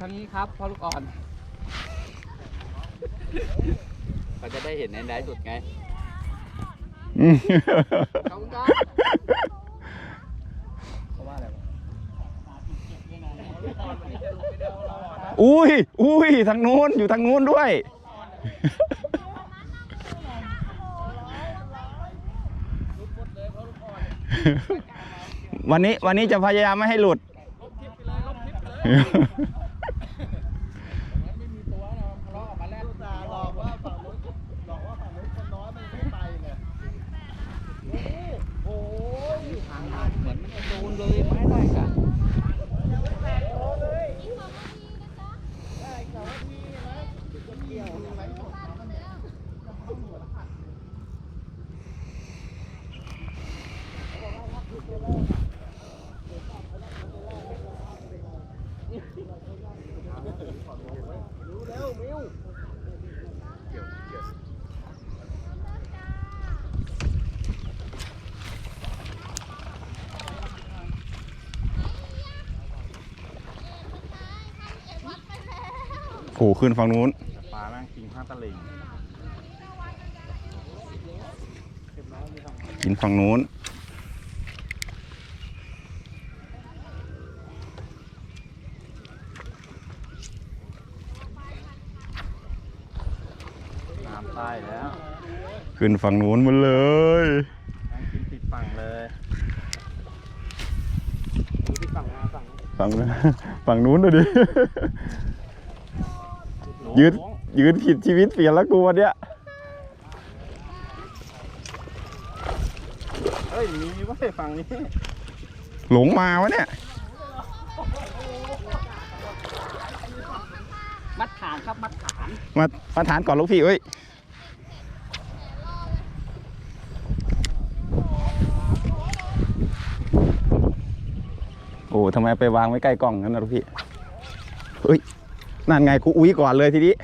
ปันอยู่ทางนี้ครับพ่อลูกอ่อนก็จะได้เห็นในไลฟ์สุดไงอืมขอบคุณครับเพราะว่าอะไรวะอุ้ย อุ้ย ทางนู้น อยู่ทางนู้นด้วย วันนี้วันนี้จะพยายามไม่ให้หลุดหลอกว่าฝั่งนู้นหลอกว่าฝั่งนู้นคนน้อยมันไม่ไปไงโอ้ย ทางมาเหมือนมันจะโดนเลยไม่ได้กัน โอ้ ขึ้นฝั่งนู้นปลาแม่งกินข้างตะลิงกินฝั่งนู้น น้ำใต้แล้วขึ้นฝั่งนู้นหมาเลย แม่งกินติดฝั่งเลยฝั่งฝั่งนู้นเลยดิ ยืนยืนผิดชีวิตเปลี่ยนแล้วกูวันเนี้ยเฮ้ยมีเว้ยฝั่งนี้หลงมาวะเนี่ย มัดฐานครับมัดฐานมามาฐานก่อนลูกพี่เอ้ยโอ้ทำไมไปวางไว้ใกล้กล้องงั้นนะลูกพี่เฮ้ย นั่นไงกูอุ้ยก่อนเลยทีนี้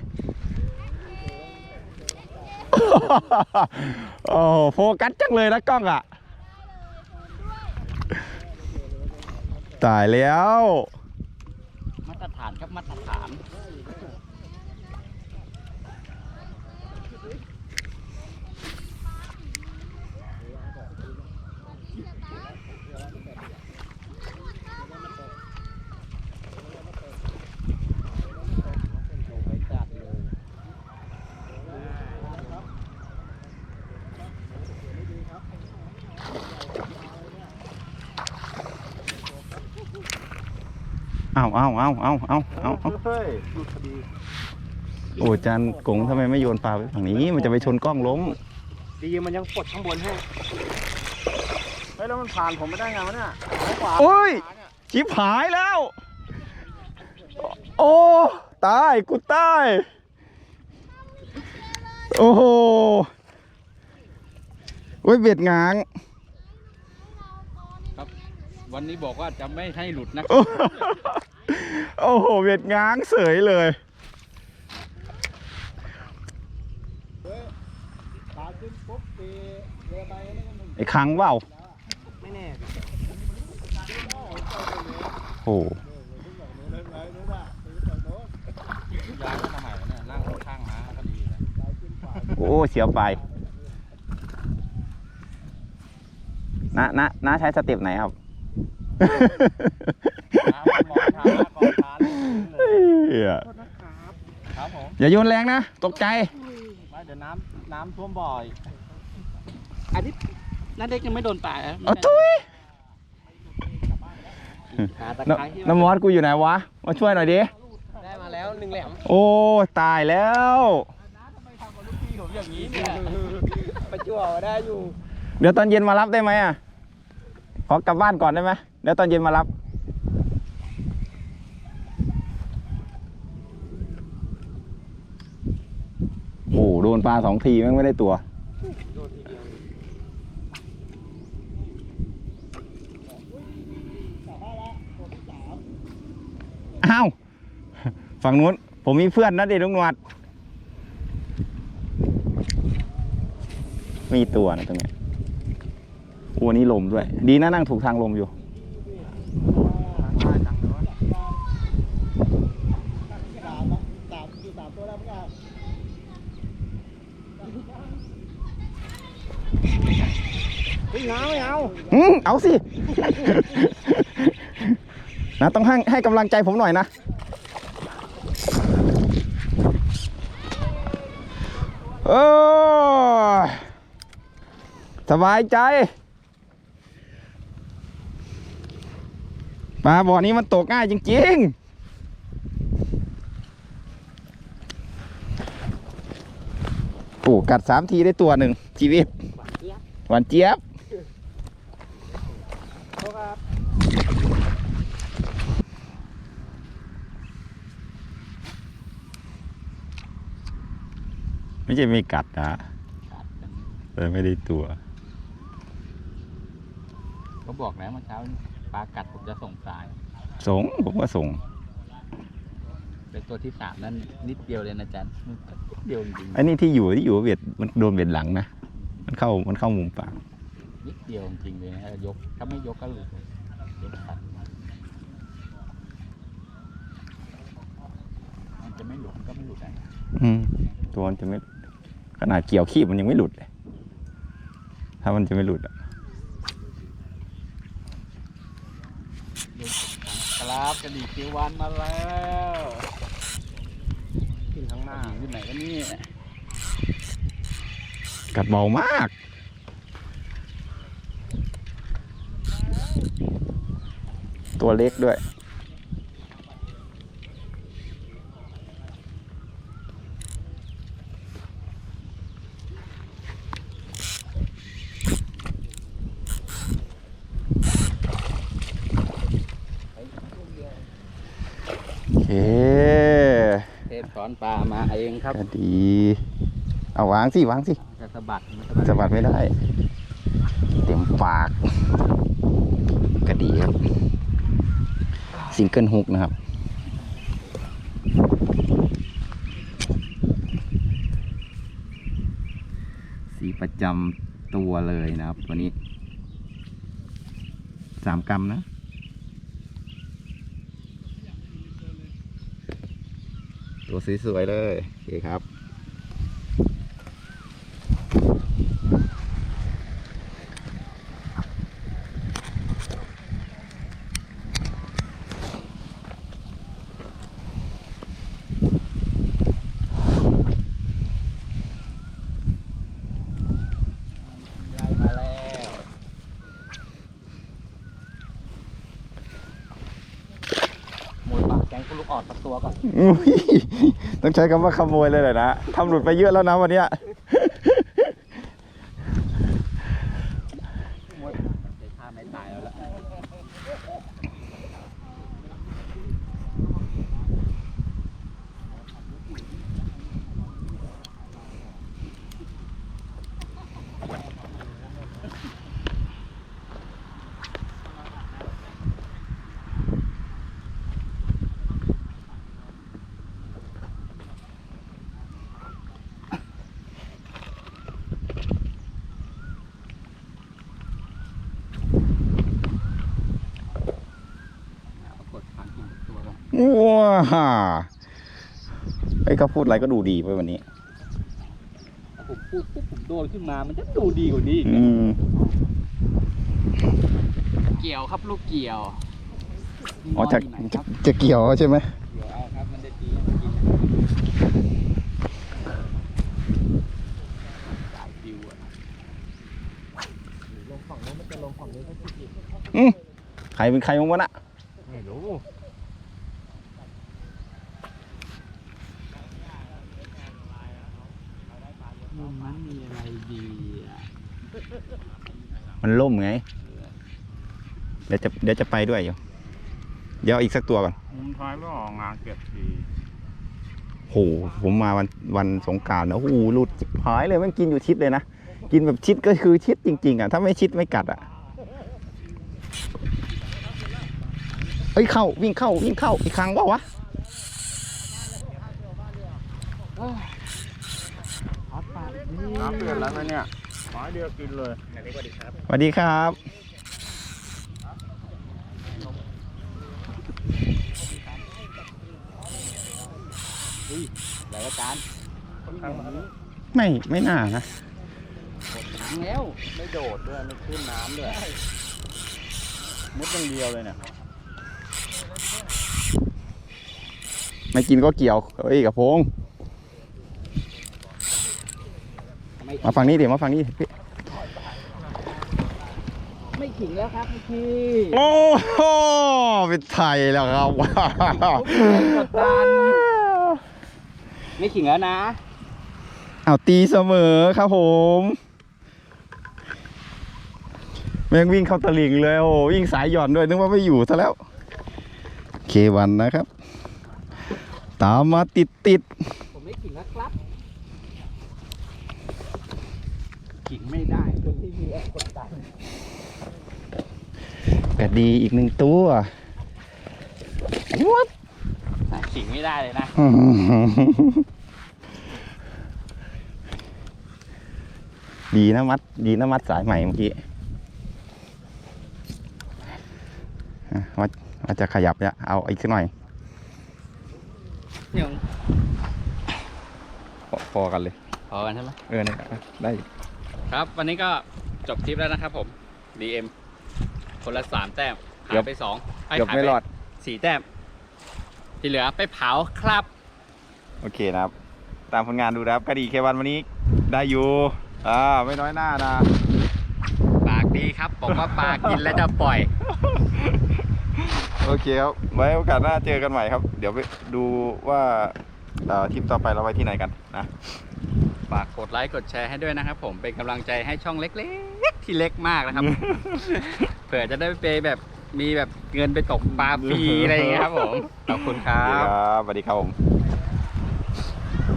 โอ้โฟกัสจังเลยนะกล้องอะ ตายแล้ว มาตรฐานครับมาตรฐาน เอาเอาเอาเอาเอาเอาเอาเฮ้ยหลุดพอดีโอ้จานกงทำไมไม่โยนปลาไปฝั่งนี้ มันจะไปชนกล้องล้ม ดีมันยังปลดข้างบนให้เฮ้ยแล้วมันผ่านผมไม่ได้ไงวะเนี่ยซ้ายขวาโอ้ยขวาเนี่ยชิบหายแล้ว โอ้ตาย กูตาย โอ้โหโอ้ยเบียดงางครับวันนี้บอกว่าจะไม่ให้หลุดนะโอ้ โอ้โหเบียดง้างเสยเลยปลาขึ้นปุ๊บตีเรือใบนี่มันไอ้คังเปล่าไม่แน่โอ้โหเรือใบนู้นอะตีฝั่งโน้นย้ายมาใหม่เนี่ยนั่งข้างม้าก็ดีนะปลาขึ้นขวาโอ้เสียวไปนะนะนะใช้สเต็ปไหนครับ น้ามอง เลยเหี้ยครับผมอย่าโยนแรงนะ ตกใจ ไม่เดี๋ยวน้ำน้ำท่วมบ่อย อันนี้นั่นเด็กยังไม่โดนป่าเอาทุยหาตะน้ไคร้ที่ำน้ำมอสกูอยู่ไหนวะ มาช่วยหน่อยดิ ได้มาแล้วหนึ่งแหลมโอ้ตายแล้ว พี่ผมอย่างนี้เนี่ยประจวบได้อยู่ เดี๋ยวตอนเย็นมารับได้ไหมอะ ขอกลับบ้านก่อนได้ไหมเดี๋ยวตอนเย็นมารับ โอ้โดน ปลาสองทีแม่งไม่ได้ตัว อ้าว ฝั่งนู้น ผมมีเพื่อนนะเด็กลุงหนวด มีตัวนะตรงเนี้ยโอ้นี่ลมด้วย ดีนะนั่งถูกทางลมอยู่ น้าไม่เอาอืมเอาสิ นะต้องให้ให้กำลังใจผมหน่อยนะเออสบายใจปลาบ่อนี้มันตกง่ายจริง ๆโอ้กัดสามทีได้ตัวหนึ่งชีวิตหวานเจี๊ยบ ไม่ใช่ไม่กัดนะแต่ไม่ได้ตัว ก็บอกแล้วเมื่อเช้าปลากัดผมจะส่งสายส่งผมว่าส่งเป็นตัวที่สามนั่นนิดเดียวเลยนะจันมันกัดนิดเดียวจริงไอ้นี่ที่อยู่ที่อยู่เวียดมันโดนเวียดหลังนะมันเข้ามันเข้ามุมปากๆนิดเดียวจริงๆเลยนะยกถ้าไม่ยกก็หลุดเด็กตัดมันจะไม่หลุดก็ไม่หลุดได้อืมตัวมันจะไม่ข นาดเกี่ยวขี้มันยังไม่หลุดเลย ถ้ามันจะไม่หลุดอะครับกระดิ่งคิววันมาแล้วขึ้นข้างหน้าขึ้นไหนก็นี่กัดเบามากตัวเล็กด้วย โอเค เทพสอนปลามา เองครับก็ดี เอาวางสิวางสิจะสะบัดมันสะบัดไม่ได้ เต็มปากก็ดีครับซิงเกิลฮุกนะครับสีประจำตัวเลยนะครับ ตัวนี้สามกรัมนะ ตัวสวยๆเลย โอเคครับ มาแล้วมวยปากแกง คุณลูกออดสักตัวก่อน อุ๊ยต้องใช้คำว่าขโมยเลยเลยนะทำหลุดไปเยอะแล้วนะวันเนี้ย มวยใช้ท่าไม่ตายแล้วล่ะ ปรากฏทางกินตั วก่อนว้าไอ้ยเขาพูดอะไรก็ดูดีไปวันนี้ถ้าผมพูดปุ๊บผมโดนขึ้นมา มันจะดูดีกว่านี้อีกอืนะมเกี่ยวครับลูกเกี่ยวอ๋อจะนนยู่ไหนคจะรับจะเกี่ยวใช่ไหมเกี่ยวเอาครับมันได้ตีให้มันกินสายฟิวอะอืมใครเป็นใครมั้งวะน่ะ ไม่รู้มุม นั้นมีอะไรดีอะมันล่มไง เดี๋ยวจะเดี๋ยวจะไปด้วยอยู่เดี๋ยวเอาอีกสักตัวก่อนมุมท้ายก็ออกงานเก็บทีโหผมมาวันวันสงกรารนะโอ้โหหลุดหายเลยมันกินอยู่ชิดเลยนะ กินแบบชิดก็คือชิดจริง ๆ อะ ถ้าไม่ชิดไม่กัดอะเอ้ยเข้าวิ่งเข้าวิ่งเข้าอีกครั้งว่าวะ น้ำเปลี่ยนแล้วไหมเนี่ยไม้เดียวกินเลยสวัสดีครับ หลายอาจารย์ไม่ไม่น่านะหแล้ว ไม่โดดด้วย ไม่ขึ้นน้ำด้วย มุดอย่างเดียวเลยเนี่ย ไม่กินก็เกี่ยวเอ้ยกับพง ไม่มาฝั่งนี้เดี๋ยวมาฝั่งนี้พี่ไม่ขิงแล้วครับพี่โอ้โหเป็นไทยแล้วครับกดดันไม่ขิงแล้วนะเอาตีเสมอครับผมแม่งวิ่งเข้าตะลิงเลยโอ้วิ่งสายหย่อนด้วยนึกว่าไม่อยู่ซะแล้วเควันนะครับ ตามมาติดติดผมไม่ขิงแล้วครับ ขิงไม่ได้คนที่มีแรงกดดันๆก็ดีอีกหนึ่งตัววัดขิงไม่ได้เลยนะดีนะมัด ดีนะมัดสายใหม่เมื่อกี้อะว่าว่าจะขยับเนี่ยเอาอีกสักหน่อยยังพอพอกันเลย พอกันใช่ไหมเออเนี่ยได้อยู่ ครับวันนี้ก็จบทริปแล้วนะครับผม DM คนละสามแต้มหายไปสองเกือบไม่รอด สี่แต้ม ที่เหลือไปเผาครับ โอเคนะครับ ตามผลงานดูนะครับกระดีเควันวันนี้ได้อยู่อ่าไม่น้อยหน้านะ ปากดีครับบอกว่าปากกินแล้วจะปล่อย โอเคครับไว้โอกาสหน้าเจอกันใหม่ครับ เดี๋ยวไปดูว่าเอ่อทริปต่อไปเราไปที่ไหนกันนะ ฝากกดไลค์กดแชร์ให้ด้วยนะครับ ผมเป็นกำลังใจให้ช่องเล็กๆ ที่เล็กมากนะครับ เผื่อจะได้ไปแบบมีแบบเงินไปตกปลาฟรีอะไรอย่างเงี้ยครับผมขอบคุณคโอเครับครับสวัสดีครับผม